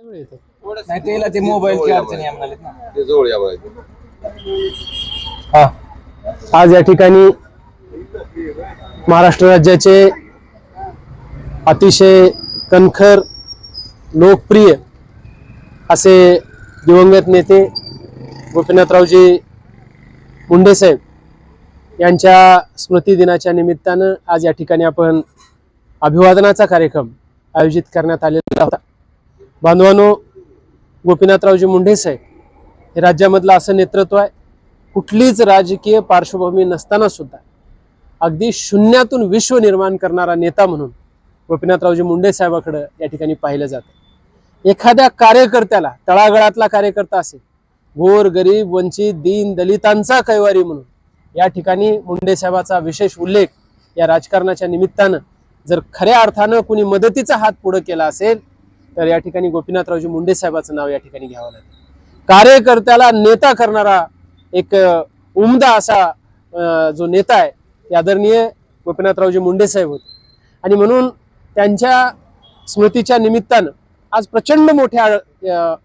सगळे येतात नाही त्याला ते मोबाईलची अडचणी आहे म्हणालेत ना. ते जवळ या बघा हा. आज या ठिकाणी महाराष्ट्र राज्याचे अतिशय कणखर लोकप्रिय असे दिवंगत नेते गोपीनाथरावजी मुंडे साहेब यांच्या स्मृती दिनाच्या निमित्तानं आज या ठिकाणी आपण अभिवादनाचा कार्यक्रम आयोजित करण्यात आलेला बांधवानो गोपीनाथरावजी मुंडे साहेब हे राज्यामधलं असं नेतृत्व आहे. कुठलीच राजकीय पार्श्वभूमी नसताना सुद्धा अगदी शून्यातून विश्व निर्माण करणारा नेता म्हणून गोपीनाथरावजी मुंडे साहेबाकडं या ठिकाणी पाहिलं जातं. एखाद्या कार्यकर्त्याला तळागळातला कार्यकर्ता असेल गोर गरीब वंचित दीन दलितांचा कैवारी म्हणून या ठिकाणी मुंडे साहेबाचा विशेष उल्लेख या राजकारणाच्या निमित्तानं जर खऱ्या अर्थानं कुणी मदतीचा हात पुढे केला असेल तर या ठिकाणी गोपीनाथरावजी मुंडे साहेबाचं नाव या ठिकाणी घ्यावं लागेल. कार्यकर्त्याला नेता करणारा एक उमदा असा जो नेता आहे ते आदरणीय गोपीनाथरावजी मुंडे साहेब होते. आणि म्हणून त्यांच्या स्मृतीच्या निमित्तानं आज प्रचंड मोठ्या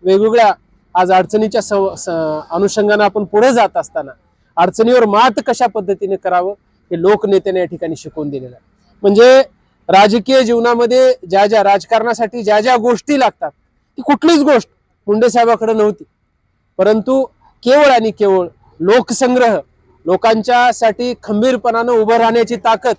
वेगवेगळ्या आज अडचणीच्या स- अनुषंगानं आपण पुढे जात असताना अडचणीवर मात कशा पद्धतीने करावं हे लोकनेत्याने या ठिकाणी शिकवून दिलेलं आहे. म्हणजे राजकीय जीवनामध्ये ज्या ज्या राजकारणासाठी ज्या ज्या गोष्टी लागतात ती कुठलीच गोष्ट मुंडे साहेबाकडे नव्हती. परंतु केवळ आणि केवळ लोकसंग्रह लोकांच्यासाठी खंबीरपणानं उभं राहण्याची ताकद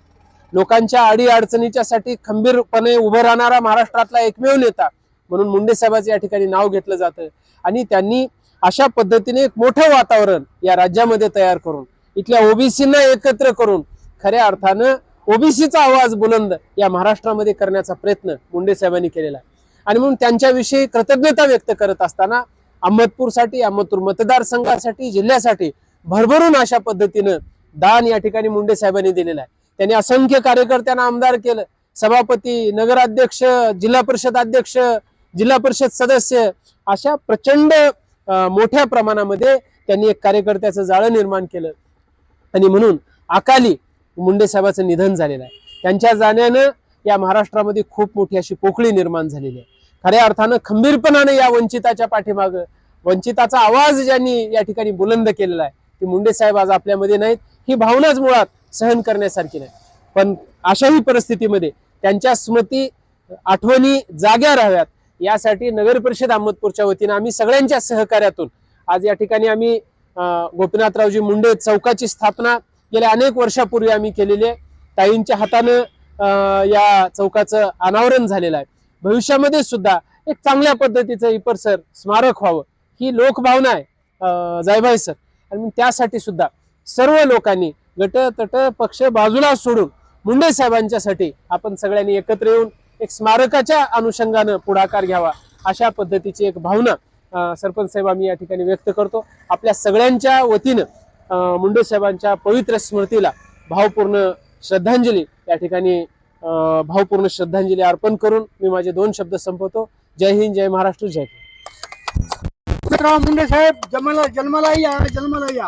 लोकांच्या अडी अडचणीच्यासाठी खंबीरपणे उभं राहणारा महाराष्ट्रातला एकमेव नेता म्हणून मुंडे साहेबाचं या ठिकाणी नाव घेतलं जातं आणि त्यांनी अशा पद्धतीने एक मोठं वातावरण या राज्यामध्ये तयार करून इथल्या ओबीसींना एकत्र करून खऱ्या अर्थानं ओबीसीचा आवाज बुलंद या महाराष्ट्रामध्ये करण्याचा प्रयत्न मुंडे साहेबांनी केलेला आहे. आणि म्हणून त्यांच्याविषयी कृतज्ञता व्यक्त करत असताना अहमदपूरसाठी अहमदपूर मतदारसंघासाठी जिल्ह्यासाठी भरभरून अशा पद्धतीनं दान या ठिकाणी मुंडे साहेबांनी दिलेलं आहे. त्यांनी असंख्य कार्यकर्त्यांना आमदार केलं. सभापती नगराध्यक्ष जिल्हा परिषद अध्यक्ष जिल्हा परिषद सदस्य अशा प्रचंड मोठ्या प्रमाणामध्ये त्यांनी एक कार्यकर्त्याचं जाळं निर्माण केलं. आणि म्हणून अकाली मुंडे साहेबाचं निधन झालेलं आहे. त्यांच्या जाण्यानं या महाराष्ट्रामध्ये खूप मोठी अशी पोकळी निर्माण झालेली आहे. खऱ्या अर्थानं खंबीरपणानं या वंचिताच्या पाठीमागं वंचिताचा आवाज ज्यांनी या ठिकाणी बुलंद केलेला आहे ती मुंडे साहेब आज आपल्यामध्ये नाहीत. ही भावनाच मुळात सहन करण्यासारखी नाही. पण अशाही परिस्थितीमध्ये त्यांच्या स्मृती आठवणी जाग्या राहाव्यात. यासाठी नगर परिषद अहमदपूरच्या वतीनं आम्ही सगळ्यांच्या सहकार्यातून आज या ठिकाणी आम्ही गोपीनाथरावजी मुंडे चौकाची स्थापना गेल्या अनेक वर्षापूर्वी आम्ही केलेले ताईंच्या हातानं या चौकाचं अनावरण झालेलं आहे. भविष्यामध्ये सुद्धा एक चांगल्या पद्धतीचं इपर सर स्मारक व्हावं ही लोकभावना आहे जायभाई सर. आणि त्यासाठी सुद्धा सर्व लोकांनी गट तट पक्ष बाजूला सोडून मुंडे साहेबांच्यासाठी आपण सगळ्यांनी एकत्र येऊन एक स्मारकाच्या अनुषंगानं पुढाकार घ्यावा अशा पद्धतीची एक भावना सरपंच साहेब आम्ही या ठिकाणी व्यक्त करतो. आपल्या सगळ्यांच्या वतीनं मुंडे साहेबांच्या पवित्र स्मृतीला भावपूर्ण श्रद्धांजली या ठिकाणी अं, भावपूर्ण श्रद्धांजली अर्पण करून मी माझे दोन शब्द संपवतो जय हिंद जय महाराष्ट्र जय हिंद. मुंडे साहेब जन्माला जन्माला या जन्माला या